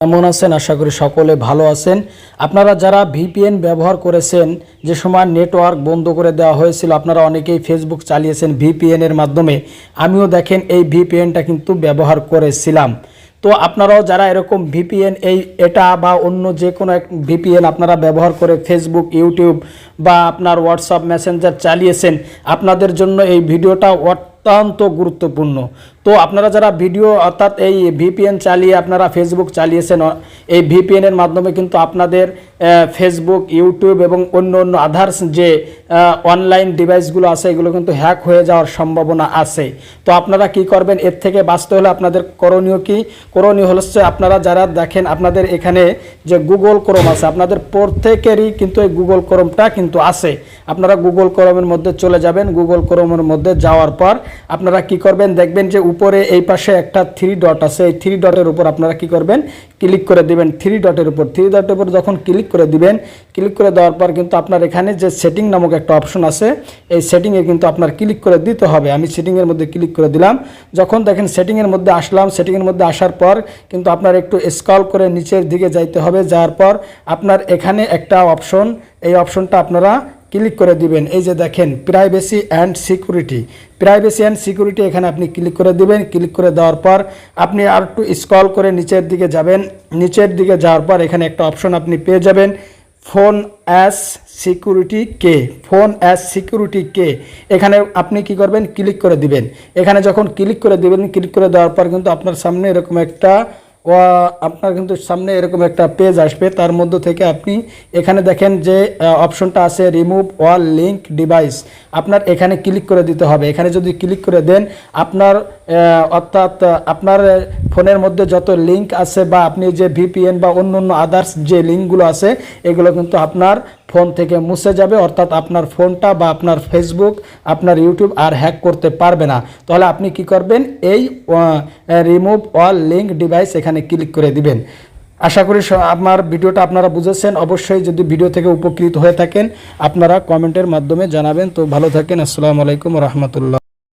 কেমন আছেন? আশা করি সকলে ভালো আছেন। আপনারা যারা ভিপিএন ব্যবহার করেছেন, যে সময় নেটওয়ার্ক বন্ধ করে দেওয়া হয়েছিল, আপনারা অনেকেই ফেসবুক চালিয়েছেন ভিপিএনের মাধ্যমে। আমিও দেখেন এই ভিপিএনটা কিন্তু ব্যবহার করেছিলাম। তো আপনারাও যারা এরকম ভিপিএন এই এটা বা অন্য যে কোনো এক ভিপিএন আপনারা ব্যবহার করে ফেসবুক ইউটিউব বা আপনার হোয়াটসঅ্যাপ মেসেঞ্জার চালিয়েছেন, আপনাদের জন্য এই ভিডিওটা অত্যন্ত গুরুত্বপূর্ণ। তো আপনারা যারা ভিডিও অর্থাৎ এই ভিপিএন চালিয়ে আপনারা ফেসবুক চালিয়েছেন এই ভিপিএনের মাধ্যমে কিন্তু আপনাদের ফেসবুক ইউটিউব এবং অন্য অন্য আদার্স যে অনলাইন ডিভাইসগুলো আছে, এগুলো কিন্তু হ্যাক হয়ে যাওয়ার সম্ভাবনা আছে। তো আপনারা কি করবেন? এর থেকে বাঁচতে হলে আপনাদের করণীয় কি? করণীয় হচ্ছে আপনারা যারা দেখেন আপনাদের এখানে যে গুগল ক্রোম আছে, আপনাদের প্রত্যেকেরই কিন্তু এই গুগল ক্রোমটা কিন্তু আছে। আপনারা গুগল ক্রোমের মধ্যে চলে যাবেন গুগল ক্রোমের মধ্যে যাওয়ার পর আপনারা কি করবেন? দেখবেন যে উপরে এই পাশে একটা থ্রি ডট আছে। এই থ্রি ডটের উপর আপনারা কি করবেন? ক্লিক করে দিবেন থ্রি ডটের উপর। থ্রি ডটের উপর যখন ক্লিক করে দিবেন ক্লিক করে দেওয়ার পর কিন্তু আপনার এখানে যে সেটিং নামক একটা অপশন আছে, এই সেটিংয়ে কিন্তু আপনার ক্লিক করে দিতে হবে। আমি সেটিংয়ের মধ্যে ক্লিক করে দিলাম। যখন দেখেন সেটিংয়ের মধ্যে আসলাম সেটিংয়ের মধ্যে আসার পর কিন্তু আপনার একটু স্ক্রল করে নিচের দিকে যাইতে হবে। যাওয়ার পর আপনার এখানে একটা অপশন এই অপশনটা আপনারা ক্লিক করে দিবেন। এই যে দেখেন privacy and security privacy and security এখানে আপনি ক্লিক করে দিবেন। ক্লিক করে দেওয়ার পর আপনি আর একটু স্ক্রল করে নিচের দিকে যাবেন। নিচের দিকে যাওয়ার পর এখানে একটা অপশন আপনি পেয়ে যাবেন ফোন অ্যাস সিকিউরিটি কে ফোন অ্যাস সিকিউরিটি কে এখানে আপনি কি করবেন? ক্লিক করে দিবেন। এখানে যখন ক্লিক করে দিবেন, ক্লিক করে দেওয়ার পর কিন্তু আপনার সামনে এরকম একটা আপনার কিন্তু সামনে এরকম একটা পেজ আসবে। তার মধ্য থেকে আপনি এখানে দেখেন যে অপশনটা আছে রিমুভ অল লিঙ্ক ডিভাইস আপনার এখানে ক্লিক করে দিতে হবে। এখানে যদি ক্লিক করে দেন, আপনার অর্থাৎ আপনার ফোনের মধ্যে যত লিঙ্ক আছে বা আপনি যে ভিপিএন বা অন্য অন্য আদার্স যে লিঙ্কগুলো আছে, এগুলো কিন্তু আপনার ফোন থেকে মুছে যাবে, অর্থাৎ আপনার ফোনটা বা আপনার ফেসবুক আপনার ইউটিউব আর হ্যাক করতে পারবে না। তাহলে আপনি কি করবেন? এই রিমুভ অল লিঙ্ক ডিভাইস এখানে ক্লিক করে দিবেন। আশা করি আমার ভিডিওটা আপনারা বুঝেছেন। অবশ্যই যদি ভিডিও থেকে উপকৃত হয়ে থাকেন, আপনারা কমেন্টের মাধ্যমে জানাবেন। তো ভালো থাকেন। আসসালামু আলাইকুম রহমতুল্লাহ।